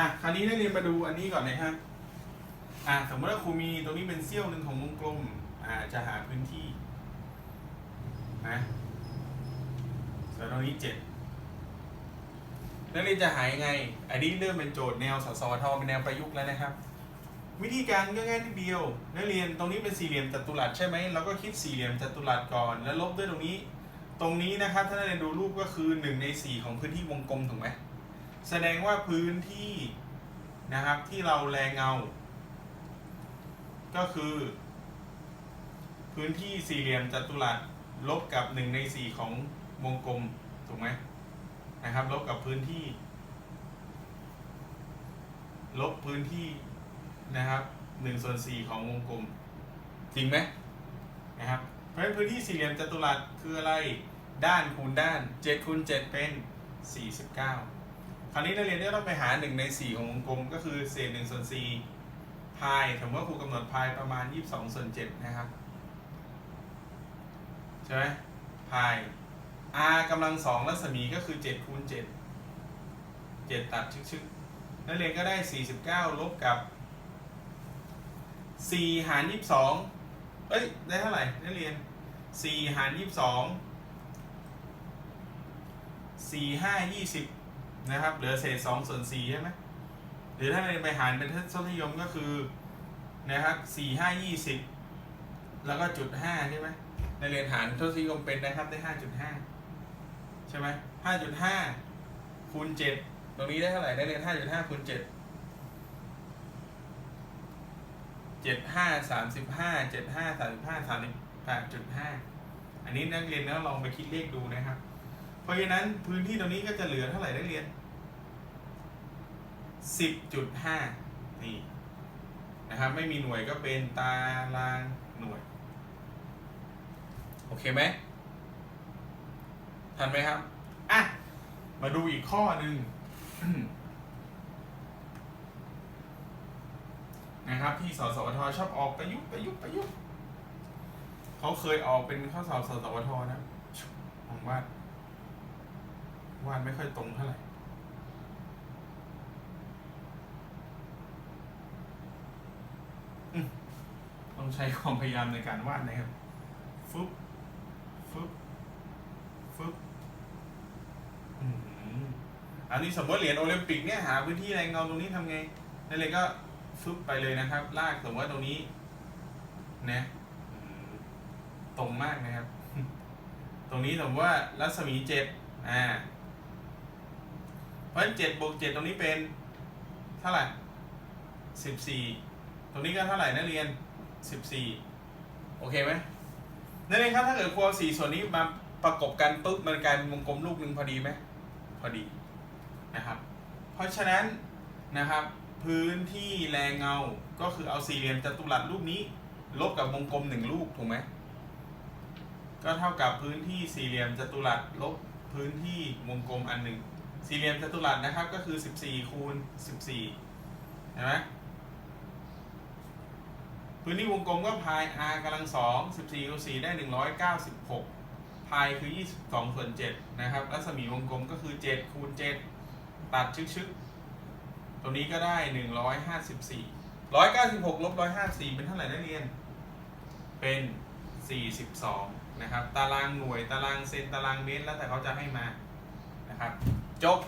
อะคราวนี้นักเรียนมาดูอันนี้ก่อนนะครับ อะสมมติว่าครูมีตรงนี้เป็นเสี้ยวหนึ่งของวงกลม อ่าจะหาพื้นที่นะส่วนตรงนี้เจ็ดนักเรียนจะหายังไง อันนี้เริ่มเป็นโจทย์แนวสสทเป็นแนวประยุกต์แล้วนะครับ วิธีการก็ง่ายนิดเดียว นักเรียนตรงนี้เป็นสี่เหลี่ยมจัตุรัสใช่ไหมเราก็คิดสี่เหลี่ยมจัตุรัสก่อน แล้วลบด้วยตรงนี้ ตรงนี้นะครับถ้านักเรียนดูรูปก็คือหนึ่งในสี่ของพื้นที่วงกลมถูกไหม แสดงว่าพื้นที่นะครับที่เราแรงเงา ก็คือ พื้นที่สี่เหลี่ยมจัตุรัสลบกับหนึ่งในสี่ของวงกลมถูกไหมนะครับ ลบกับพื้นที่ ลบพื้นที่นะครับหนึ่งส่วนสี่ของวงกลม จริงไหมนะครับเพราะฉะนั้นพื้นที่สี่เหลี่ยมจัตุรัสคืออะไร ด้านคูณด้านเจ็ดคูณเจ็ดเป็นสี่สิบเก้า คราวนี้นักเรียนก็ต้องไปหา 1 ใน 4 ของวงกลม ก็คือเศษ1ส่วน4พายสมมติว่าครูกำหนดพายประมาณ 22ส่วน7นะครับ ใช่ไหมพาย r กำลัง2รัศมีก็คือ7คูณ7 7 ตัดชึกๆนักเรียนก็ได้ 49 ลบกับ 4 หาร 22 เอ้ย ได้เท่าไหร่นักเรียน 4 หาร 22 4 5 20 นะครับเหลือเศษสองส่วนสี่ใช่ไหมหรือถ้าเราไปหารเป็นทศนิยมก็คือนะครับสี่ห้ายี่สิบแล้วก็จุดห้าใช่ไหมในเรียนหารทศนิยมเป็นนะครับได้ห้าจุดห้าใช่ไหมห้าจุดห้าคูณเจ็ดตรงนี้ได้เท่าไหร่ได้เรียนห้าจุดห้าคูณเจ็ดเจ็ดห้าสามสิบห้าเจ็ดห้าสามสิบห้าสามสิบแปดจุดห้าอันนี้นักเรียนก็ลองไปคิดเลขดูนะครับ เพราะฉะนั้นพื้นที่ตรงนี้ก็จะเหลือเท่าไหร่ได้เรียน 10.5 นี่นะครับ ไม่มีหน่วยก็เป็นตารางหน่วย โอเคไหมทันไหมครับ อะ มาดูอีกข้อหนึ่งนะครับที่สสวทชอบออกประยุกต์ประยุกต์ประยุกต์เขาเคยออกเป็นข้อสอบสสวทนะผมว่า วาดไม่ค่อยตรงเท่าไหร่อืมต้องใช้ความพยายามในการวาดนะครับฟึบฟึบฟึบอืมอันนี้สมมติเหรียญโอลิมปิกเนี่ยหาพื้นที่แรงเงาตรงนี้ทำไงนั่นเลยก็ฟึบไปเลยนะครับ ลากสมมติว่าตรงนี้นะตรงมากนะครับ ตรงนี้สมมติว่ารัศมีเจ็ดอ่า เพราะฉะนั้นเจ็ดบวกเจ็ดตรงนี้เป็นเท่าไหร่สิบสี่ตรงนี้ก็เท่าไหร่นักเรียนสิบสี่โอเคไหมนักเรียนครับถ้าเกิดครูเอาสี่ส่วนนี้มาประกบกันปุ๊บมันกลายเป็นวงกลมลูกหนึ่งพอดีไหมพอดีนะครับ เพราะฉะนั้นนะครับ พื้นที่แรงเงาก็คือเอาสี่เหลี่ยมจัตุรัสรูปนี้ ลบกับวงกลมหนึ่งลูกถูกไหมก็เท่ากับพื้นที่สี่เหลี่ยมจัตุรัสลบพื้นที่วงกลมอันหนึ่ง สี่เหลี่ยมจัตุรัสนะครับก็คือ 14 คูณ 14 เห็นไหมพื้นที่วงกลมก็พาย r กำลัง2 14คูณ4ได้ 196 พายคือ 22 ส่วน 7 นะครับ รัศมีวงกลมก็คือ 7 คูณ 7 ตัดชึกๆตัวนี้ก็ได้ 154 196ลบ154 เป็นเท่าไหร่นักเรียน เป็น 42 นะครับ ตารางหน่วย ตารางเซน ตารางเมตร แล้วแต่เขาจะให้มา นะครับ 走